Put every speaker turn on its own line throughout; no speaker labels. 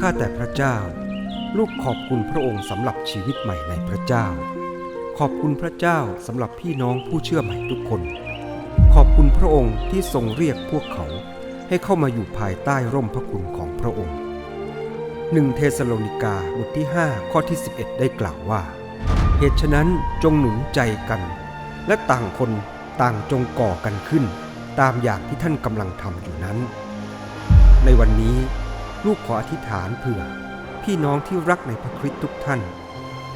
ข้าแต่พระเจ้า ลูกขอบคุณพระองค์สำหรับชีวิตใหม่ในพระเจ้า ขอบคุณพระเจ้าสำหรับพี่น้องผู้เชื่อใหม่ทุกคน ขอบคุณพระองค์ที่ทรงเรียกพวกเขาให้เข้ามาอยู่ภายใต้ร่มพระคุณของพระองค์หนึ่งเทสโลนิกาบทที่ 5 ข้อที่ 11 ได้กล่าวว่า เหตุฉะนั้นจงหนุนใจกัน และต่างคนต่างจงก่อกันขึ้น ตามอย่างที่ท่านกำลังทำอยู่นั้น ในวันนี้ ลูกขออธิษฐานเผื่อ พี่น้องที่รักในพระคริสต์ทุกท่าน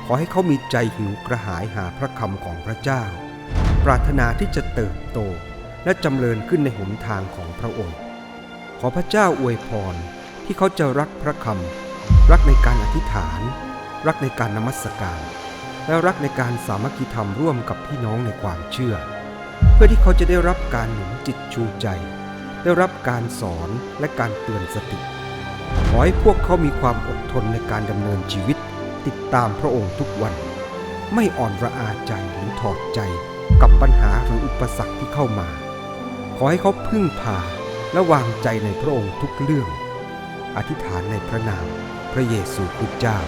ขอให้เขามีใจหิวกระหายหาพระคำของพระเจ้า ปรารถนาที่จะเติบโตและจำเริญขึ้นในหนทางของพระองค์ ขอพระเจ้าอวยพรที่เขาจะรักพระคำรักในการอธิษฐาน รักในการนมัสการ และรักในการสามัคคีธรรมร่วมกับพี่น้องในความเชื่อ เพื่อที่เขาจะได้รับการหนุนจิตชูใจ ได้รับการสอนและการเตือนสติ อให้พวกเขามีความอดทนในการดำเนินชีวิต ติดตามพระองค์ทุกวัน ไม่อ่อนระอาใจหรือถอดใจกับปัญหาหรืออุปสรรคที่เข้ามา ขอให้เขาพึ่งพาและวางใจในพระองค์ทุกเรื่อง อธิษฐานในพระนามพระเยซูคริสต์เจ้า